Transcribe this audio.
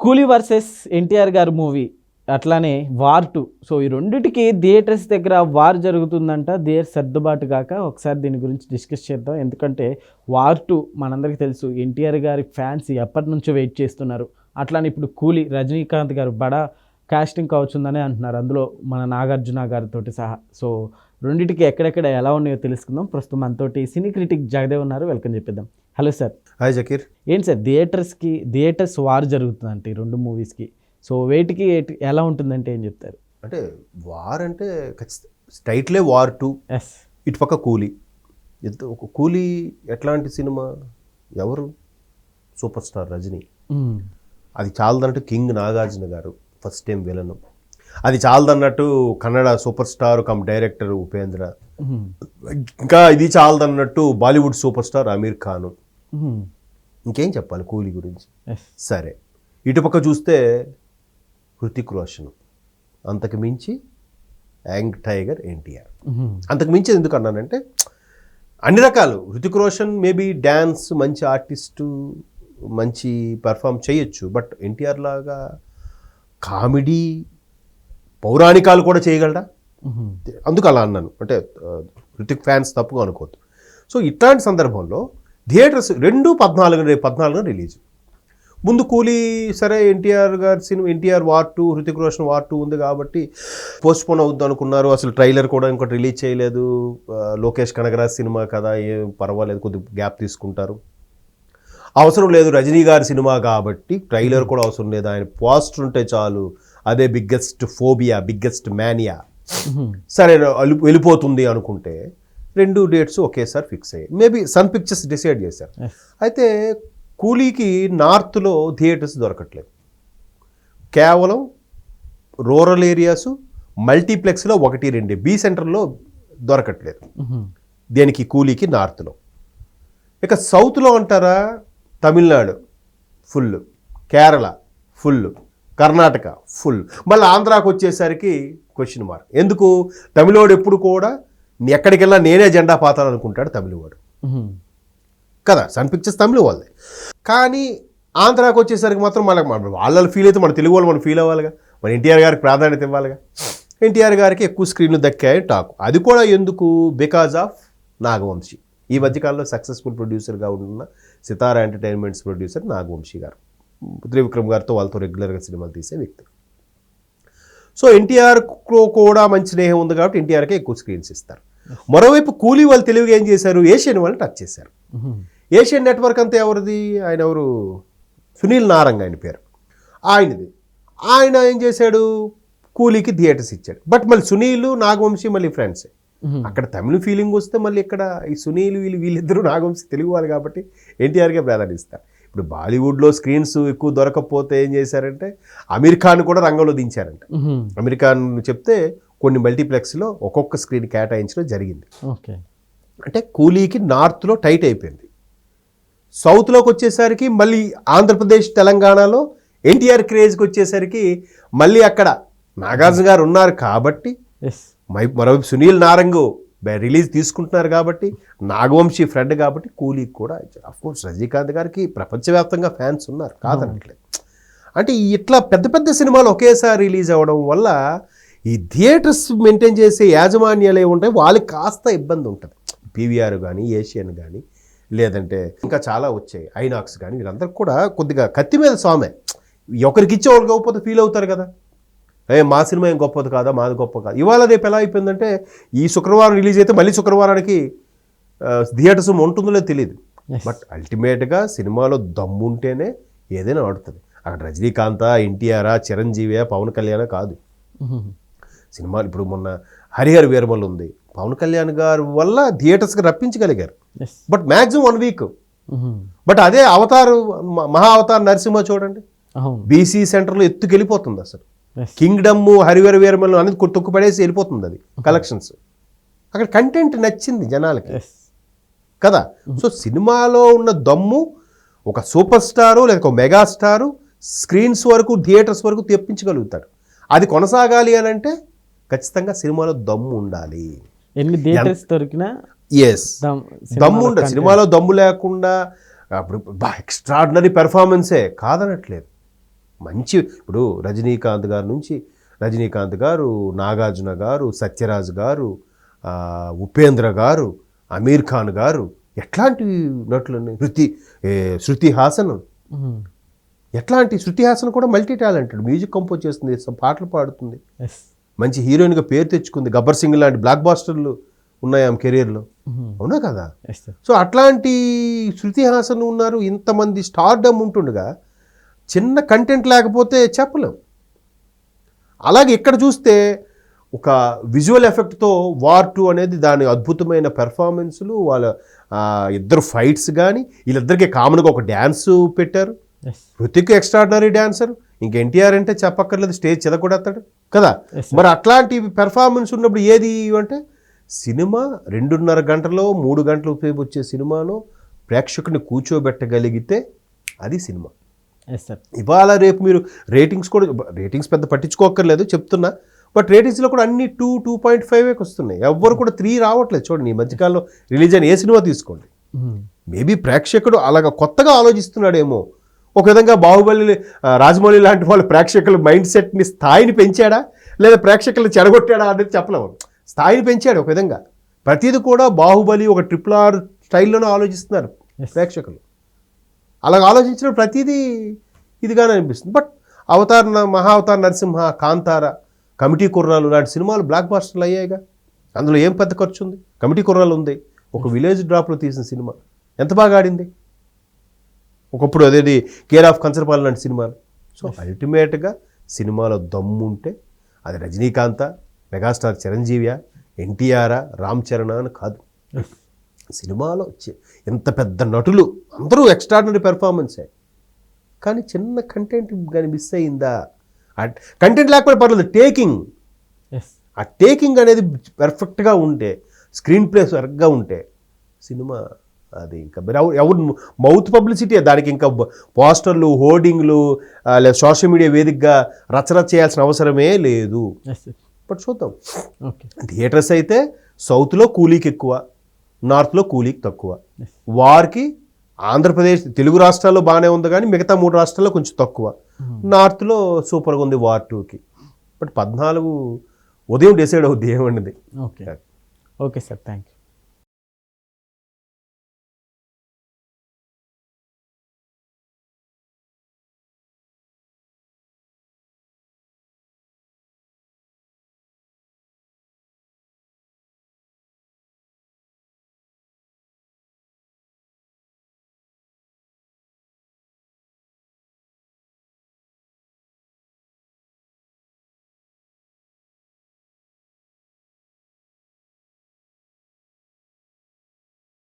కూలీ వర్సెస్ ఎన్టీఆర్ గారి మూవీ అట్లానే వార్ టూ. సో ఈ రెండిటికి థియేటర్స్ దగ్గర వార్ జరుగుతుందంట. థియేటర్ సర్దుబాటు కాక ఒకసారి దీని గురించి డిస్కస్ చేద్దాం. ఎందుకంటే వార్ టూ మనందరికీ తెలుసు ఎన్టీఆర్ గారి ఫ్యాన్స్ ఎప్పటి నుంచో వెయిట్ చేస్తున్నారు. అట్లానే ఇప్పుడు కూలీ రజనీకాంత్ గారు బడా కాస్టింగ్ కావచ్చుందని అంటున్నారు. అందులో మన నాగార్జున గారితో సహా. సో రెండిటికి ఎక్కడెక్కడ ఎలా ఉన్నాయో తెలుసుకుందాం. ప్రస్తుతం మనతోటి సినీ క్రిటిక్ జగదేవ్ ఉన్నారు. Welcome చెప్పిద్దాం. Hello sir. Hi Zakir. ఏంటి సార్ థియేటర్స్కి థియేటర్స్ వార్ జరుగుతుందంటే ఈ రెండు మూవీస్కి. సో వేటికి ఎలా ఉంటుందంటే ఏం చెప్తారు? అంటే వార్ అంటే ఖచ్చితంగా స్ట్రైట్లే వార్ టూ. ఎస్. ఇటుపక్క కూలీ. ఇద్ద- ఒక కూలీ ఎట్లాంటి సినిమా? ఎవరు? Super star Rajini. అది చాలదన్నట్టు king Nagarjuna garu first time villain. అది చాలదన్నట్టు Kannada super star come director Upendra. ఇంకా ఇది చాలదన్నట్టు బాలీవుడ్ సూపర్ స్టార్ అమీర్ ఖాన్. ఇంకేం చెప్పాలి కూలీ గురించి? సరే. ఇటుపక్క చూస్తే హృతిక్ రోషన్. అంతకు మించి యాంగ్ టైగర్ ఎన్టీఆర్. అంతకు మించి ఎందుకు అన్నానంటే అన్ని రకాలు. హృతిక్ రోషన్ మేబీ డ్యాన్స్ మంచి ఆర్టిస్టు మంచి పెర్ఫామ్ చేయొచ్చు. బట్ ఎన్టీఆర్ లాగా కామెడీ పౌరాణికాలు కూడా చేయగలడా? అందుకు అలా అన్నాను. అంటే హృతిక్ ఫ్యాన్స్ తప్పుగా అనుకోవద్దు. సో ఇట్లాంటి సందర్భంలో థియేటర్స్ రెండు పద్నాలుగు రేపు పద్నాలుగున రిలీజ్. ముందు కూలీ సరే ఎన్టీఆర్ గారి cinema NTR war two Hrithik Roshan war two ఉంది కాబట్టి పోస్ట్ పోన్ అవుద్ది అనుకున్నారు. అసలు ట్రైలర్ కూడా ఇంకోటి రిలీజ్ చేయలేదు. లోకేష్ కనగరాజ్ సినిమా కదా ఏం పర్వాలేదు కొద్ది గ్యాప్ తీసుకుంటారు. అవసరం లేదు రజనీ గారి సినిమా కాబట్టి ట్రైలర్ కూడా అవసరం లేదు. ఆయన పోస్టర్ ఉంటే చాలు అదే బిగ్గెస్ట్ ఫోబియా బిగ్గెస్ట్ మేనియా. సరే వెళ్ళి- వెళ్ళిపోతుంది అనుకుంటే రెండు డేట్స్ ఒకేసారి ఫిక్స్ అయ్యాయి. మేబీ సన్ పిక్చర్స్ డిసైడ్ చేశారు. అయితే కూలీకి నార్త్లో థియేటర్స్ దొరకట్లేదు. కేవలం రూరల్ ఏరియాస్ మల్టీప్లెక్స్లో ఒకటి రెండు బి సెంటర్లో దొరకట్లేదు. దేనికి? కూలీకి నార్త్లో ఇక సౌత్లో అంటారా? Tamil Nadu full Kerala full Karnataka full మళ్ళీ ఆంధ్రాకి వచ్చేసరికి క్వశ్చన్ మార్క్ ఎందుకు? తమిళవాడు ఎప్పుడు కూడా ఎక్కడికి వెళ్ళా నేనే జెండా పాతాలనుకుంటాడు తమిళవాడు. కదా? సన్ పిక్చర్స్ తమిళ వాళ్ళే. కానీ ఆంధ్రాకి వచ్చేసరికి మాత్రం మనకు మన వాళ్ళ ఫీల్ అయితే మన తెలుగు వాళ్ళు మనం ఫీల్ అవ్వాలిగా. మన ఎన్టీఆర్ గారికి ప్రాధాన్యత ఇవ్వాలిగా. ఎన్టీఆర్ గారికి ఎక్కువ స్క్రీన్లు దక్కాయి టాక్. అది కూడా ఎందుకు? Because of Nagavamshi. ఈ మధ్యకాలంలో సక్సెస్ఫుల్ ప్రొడ్యూసర్గా ఉన్న సితారా ఎంటర్టైన్మెంట్స్ ప్రొడ్యూసర్ నాగవంశీ గారు. త్రివిక్రమ్ గారితో వాళ్ళతో రెగ్యులర్గా సినిమాలు తీసే వ్యక్తి. సో ఎన్టీఆర్ కూడా మంచి స్నేహం ఉంది కాబట్టి ఎన్టీఆర్కే ఎక్కువ స్క్రీన్స్ ఇస్తారు. మరోవైపు కూలీ వాళ్ళు తెలివిగా ఏం చేశారు? ఏషియన్ వాళ్ళని టచ్ చేశారు. ఏషియన్ నెట్వర్క్ అంతా ఎవరిది? ఆయన ఎవరు? సునీల్ నారంగ్ ఆయన పేరు. ఆయనది. ఆయన ఏం చేశాడు? కూలీకి థియేటర్స్ ఇచ్చాడు. బట్ మళ్ళీ సునీల్ నాగవంశీ మళ్ళీ ఫ్రెండ్సే అక్కడ తమిళ ఫీలింగ్ వస్తే మళ్ళీ ఇక్కడ ఈ సునీల్ వీళ్ళు వీళ్ళిద్దరూ నాగవంశీ తెలుగు వాళ్ళు కాబట్టి ఎన్టీఆర్కే ప్రాధాన్యత ఇస్తారు. ఇప్పుడు బాలీవుడ్లో స్క్రీన్స్ ఎక్కువ దొరకకపోతే ఏం చేశారంటే అమీర్ ఖాన్ కూడా రంగంలో దించారంట. అమీర్ ఖాన్ చెప్తే కొన్ని మల్టీప్లెక్స్లో ఒక్కొక్క స్క్రీన్ కేటాయించడం జరిగింది. ఓకే. అంటే కూలీకి నార్త్లో టైట్ అయిపోయింది. సౌత్లోకి వచ్చేసరికి మళ్ళీ ఆంధ్రప్రదేశ్ తెలంగాణలో ఎన్టీఆర్ క్రేజ్కి వచ్చేసరికి మళ్ళీ అక్కడ నాగార్జున గారు ఉన్నారు కాబట్టి ఎస్. మై- మరోవైపు సునీల్ నారంగు రిలీజ్ తీసుకుంటున్నారు కాబట్టి నాగవంశీ ఫ్రెండ్ కాబట్టి కూలీకి కూడా ఇచ్చారు. అఫ్కోర్స్ రజనీకాంత్ గారికి ప్రపంచవ్యాప్తంగా ఫ్యాన్స్ ఉన్నారు కాదనట్లేదు అంటే ఇట్లా పెద్ద పెద్ద సినిమాలు ఒకేసారి రిలీజ్ అవ్వడం వల్ల ఈ థియేటర్స్ మెయింటైన్ చేసే యాజమాన్యాలు ఏమి ఉంటాయి వాళ్ళకి కాస్త ఇబ్బంది ఉంటుంది. పీవీఆర్ కానీ ఏషియన్ కానీ లేదంటే ఇంకా చాలా వచ్చాయి. ఐనాక్స్ కానీ వీళ్ళందరికీ కూడా కొద్దిగా కత్తి మీద స్వామే ఒకరికి ఇచ్చే వాళ్ళకి గొప్పది ఫీల్ అవుతారు కదా. ఏ మా సినిమా ఏం గొప్పది కాదా? మాది గొప్ప కాదు. ఇవాళ రేపు ఎలా అయిపోయిందంటే ఈ శుక్రవారం రిలీజ్ అయితే మళ్ళీ శుక్రవారానికి థియేటర్స్ ఉంటుందో లేదో తెలియదు. బట్ అల్టిమేట్గా సినిమాలో దమ్ము ఉంటేనే ఏదైనా ఆడుతుంది. అక్కడ రజనీకాంత ఎన్టీఆర్ చిరంజీవి పవన్ కళ్యాణ్ కాదు. సినిమాలు ఇప్పుడు మొన్న హరిహర వీరమల్ ఉంది. పవన్ కళ్యాణ్ గారు వల్ల థియేటర్స్కి రప్పించగలిగారు. But maximum one week. But అదే అవతారు మహా అవతార్ నరసింహ చూడండి. బీసీ సెంటర్లో ఎత్తుకెళ్ళిపోతుంది అసలు. కింగ్డమ్ హరివర వీరమల్ అనేది తొక్కు పడేసి వెళ్ళిపోతుంది అది కలెక్షన్స్. అక్కడ కంటెంట్ నచ్చింది జనాలకి. కదా? సో సినిమాలో ఉన్న దమ్ము ఒక సూపర్ స్టారు లేక ఒక మెగా స్టారు స్క్రీన్స్ వరకు థియేటర్స్ వరకు తెప్పించగలుగుతాడు. అది కొనసాగాలి అని అంటే ఖచ్చితంగా సినిమాలో దమ్ము ఉండాలి. ఎన్ని థియేటర్స్ దొరికినా ఎస్ దమ్- దమ్ము ఉండదు సినిమాలో దమ్ము లేకుండా అప్పుడు బా ఎక్స్ట్రాడినరీ పెర్ఫార్మెన్సే కాదనట్లేదు. మంచి ఇప్పుడు రజనీకాంత్ గారి నుంచి రజనీకాంత్ గారు నాగార్జున గారు సత్యరాజ్ గారు ఉపేంద్ర గారు అమీర్ ఖాన్ గారు ఎట్లాంటి నటులు శృతి ఏ, శృతి హాసన్. ఎట్లాంటి శృతి హాసన్ కూడా మల్టీ టాలెంటెడ్ మ్యూజిక్ కంపోజ్ చేస్తుంది పాటలు పాడుతుంది. మంచి హీరోయిన్గా పేరు తెచ్చుకుంది గబ్బర్ సింగ్ లాంటి బ్లాక్ బాస్టర్లు ఉన్నాయి ఆమె కెరీర్లో. అవునా కదా? సో అట్లాంటి శృతి హాసన్ ఉన్నారు ఇంతమంది స్టార్డమ్ ఉంటుండగా చిన్న కంటెంట్ లేకపోతే చెప్పలేం. అలాగే ఇక్కడ చూస్తే ఒక విజువల్ ఎఫెక్ట్తో వార్ టూ అనేది దాని అద్భుతమైన పెర్ఫార్మెన్స్లు వాళ్ళ ఇద్దరు ఫైట్స్ కానీ వీళ్ళిద్దరికి కామన్గా ఒక డ్యాన్స్ పెట్టారు. హృతిక్ ఎక్స్ట్రాడినరీ డాన్సర్ ఇంక ఎన్టీఆర్ అంటే చెప్పక్కర్లేదు స్టేజ్ చెదకొడతాడు కదా. మరి అట్లాంటి పెర్ఫార్మెన్స్ ఉన్నప్పుడు ఏది అంటే సినిమా రెండున్నర గంటలో మూడు గంటల సేపు వచ్చే సినిమాలో ప్రేక్షకుని కూర్చోబెట్టగలిగితే అది సినిమా. ఇవాళ రేపు మీరు రేటింగ్స్ కూడా రేటింగ్స్ పెద్ద పట్టించుకోక్కర్లేదు చెప్తున్నా. బట్ రేటింగ్స్లో కూడా అన్ని టూ టూ పాయింట్ ఫైవ్ వస్తున్నాయి. ఎవ్వరు కూడా త్రీ రావట్లేదు. చూడండి ఈ మధ్యకాలంలో రిలీజ్ అయిన ఏ సినిమా తీసుకోండి. మేబీ ప్రేక్షకుడు అలాగ కొత్తగా ఆలోచిస్తున్నాడేమో. ఒక విధంగా బాహుబలి రాజమౌళి లాంటి వాళ్ళ ప్రేక్షకుల మైండ్ సెట్ని స్థాయిని పెంచాడా? లేదా ప్రేక్షకులు చెడగొట్టాడా అనేది చెప్పలేము. స్థాయిని పెంచాడు ఒక విధంగా. ప్రతిది కూడా బాహుబలి ఒక ట్రిపుల్ ఆర్ స్టైల్లోనే ఆలోచిస్తున్నారు. ప్రేక్షకులు. అలాగ ఆలోచించిన ప్రతిదీ ఇదిగానే అనిపిస్తుంది. బట్ అవతార్ న- మహా అవతార్ నరసింహ కాంతార కమిటీ కుర్రాలు లాంటి సినిమాలు బ్లాక్ బాస్టర్లు అయ్యాయిగా. అందులో ఏం పెద్ద ఖర్చు ఉంది? కమిటీ కుర్రాలు ఉంది. ఒక విలేజ్ డ్రాప్లో తీసిన సినిమా. ఎంత బాగా ఆడింది? ఒకప్పుడు అదేది కేర్ ఆఫ్ కన్సర్పాల్ లాంటి సినిమాలు. సో అల్టిమేట్గా సినిమాలో దమ్ము ఉంటే అది రజనీకాంత మెగాస్టార్ చిరంజీవియా ఎన్టీఆరా రామ్ చరణ్ అని కాదు. ఎస్ సినిమాలో ఎంత పెద్ద నటులు అందరూ ఎక్స్ట్రాడినరీ పెర్ఫార్మెన్సే కానీ చిన్న కంటెంట్ కానీ మిస్ అయిందా కంటెంట్ లేకపోతే పర్లేదు టేకింగ్ ఆ టేకింగ్ అనేది పర్ఫెక్ట్గా ఉంటే స్క్రీన్ ప్లే సరిగ్గా ఉంటే సినిమా అది ఇంకా మరి ఎవరు మౌత్ పబ్లిసిటీ దానికి ఇంకా పోస్టర్లు హోర్డింగ్లు లేదా సోషల్ మీడియా వేదికగా రచన చేయాల్సిన అవసరమే లేదు. బట్ చూద్దాం. ఓకే థియేటర్స్ అయితే సౌత్లో కూలీకి ఎక్కువ. నార్త్లో కూలీకి తక్కువ. వారికి ఆంధ్రప్రదేశ్ తెలుగు రాష్ట్రాల్లో బాగానే ఉంది కానీ మిగతా మూడు రాష్ట్రాల్లో కొంచెం తక్కువ. నార్త్లో సూపర్గా ఉంది వార్ టూకి. బట్ పద్నాలుగు ఉదయం డిసైడ్ అవుద్ది ఏమండి okay okay sir thank you